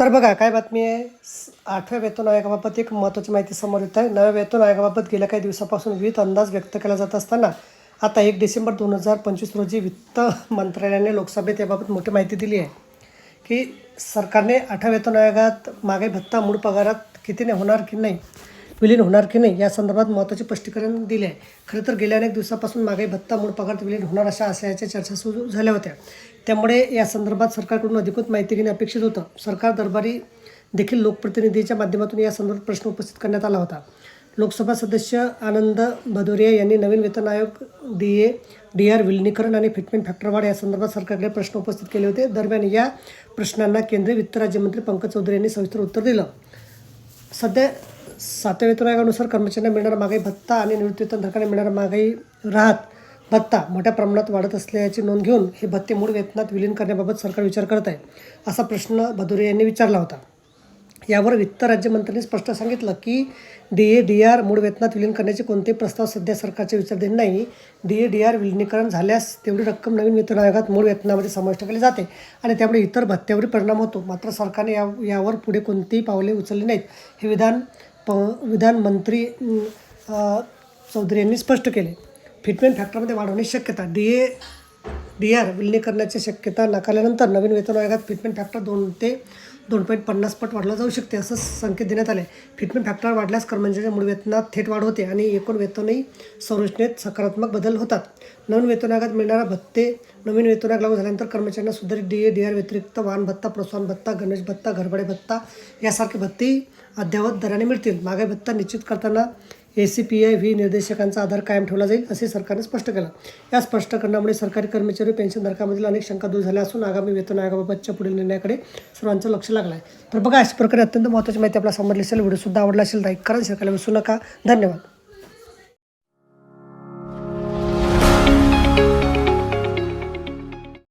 तर बघा काय बातमी आहे? आठव्या वेतन आयोगाबाबत एक महत्त्वाची माहिती समोर येत आहे. नव्या वेतन आयोगाबाबत गेल्या काही दिवसापासून विविध अंदाज व्यक्त केला जात असताना आता एक डिसेंबर दोन हजार पंचवीस रोजी वित्त मंत्रालयाने लोकसभेत याबाबत मोठी माहिती दिली आहे की सरकारने आठव्या वेतन आयोगात मागे भत्ता मूळ पगारात कितीने होणार की नाही? विलीन होणार की नाही या संदर्भात महत्त्वाचे स्पष्टीकरण दिले आहे. खरं तर गेल्या अनेक दिवसापासून मागे भत्ता मूळ पगार विलीन होणार अशा आशयाच्या चर्चा सुरू झाल्या होत्या. त्यामुळे या संदर्भात सरकारकडून अधिकृत माहिती घेणे अपेक्षित होतं. सरकार दरबारी देखील लोकप्रतिनिधीच्या माध्यमातून या संदर्भात प्रश्न उपस्थित करण्यात आला होता. लोकसभा सदस्य आनंद भदोरिया यांनी नवीन वेतन आयोग डी ए डी आर विलिनीकरण आणि फिटमेंट फॅक्टरवाड या संदर्भात सरकारकडे प्रश्न उपस्थित केले होते. दरम्यान या प्रश्नांना केंद्रीय वित्त राज्यमंत्री पंकज चौधरी यांनी सविस्तर उत्तर दिलं. सध्या सातव्या वेतन आयोगानुसार कर्मचाऱ्यांना मिळणारा महागाई भत्ता आणि निवृत्तीवेतन धारकांना मिळणारा महागाई राहत. भत्ता मोठ्या प्रमाणात वाढत असल्याची नोंद घेऊन हे भत्ते मूळ वेतनात विलीन करण्याबाबत सरकार विचार करत आहे असा प्रश्न भदुरे यांनी विचारला होता. यावर वित्त राज्यमंत्र्यांनी स्पष्ट सांगितलं की डी ए डी आर मूळ वेतनात विलीन करण्याचे कोणते प्रस्ताव सध्या सरकारचे विचारधीन नाही. डी ए डी आर विलिनीकरण झाल्यास तेवढी रक्कम नवीन वेतन आयोगात मूळ वेतनामध्ये समाविष्ट केली जाते आणि त्यामुळे इतर भत्त्यावर परिणाम होतो. मात्र सरकारने या यावर पुढे कोणतीही पावले उचलली नाहीत. हे विधान प विधानमंत्री चौधरी यांनी स्पष्ट केले. फिटमेंट फॅक्टरमध्ये वाढ होण्याची शक्यता डी ए डी आर विलिनीकरणाची शक्यता नाकारल्यानंतर नवीन वेतन आयोगात फिटमेंट फॅक्टर दोन ते दोन पॉईंट पन्नास पट वाढला जाऊ शकते असं संकेत देण्यात आले. फिटमेंट फॅक्टर वाढल्यास कर्मचाऱ्यांच्या मूळ वेतनात थेट वाढ होते आणि एकूण वेतनही संरचनेत सकारात्मक बदल होतात. नवीन वेतनागात मिळणारा भत्ते नवीन वेतनाग लागू झाल्यानंतर कर्मचाऱ्यांना सुधारित डी ए डी आर व्यतिरिक्त वाहन भत्ता प्रोत्साहन भत्ता गणेश भत्ता घरभाडे भत्ता यासारखे भत्तेही अद्ययावत दराने मिळतील. मागे भत्ता निश्चित करताना A C P I V निर्देशकांचा आधार कायम ठेवला जाईल असे सरकारने स्पष्ट केलं. या स्पष्टीकरणामुळे सरकारी कर्मचारी पेन्शनधारकामधील अनेक शंका दूर झाल्या असून आगामी वेतन आयोगाबाबतच्या पुढील निर्णयाकडे सर्वांचं लक्ष लागलं आहे तर बघा अशा प्रकारे अत्यंत महत्त्वाची माहिती आपल्याला समजली असेल व्हिडिओसुद्धा आवडला असेल लाईक करा शेअर करायला विसरू नका. धन्यवाद.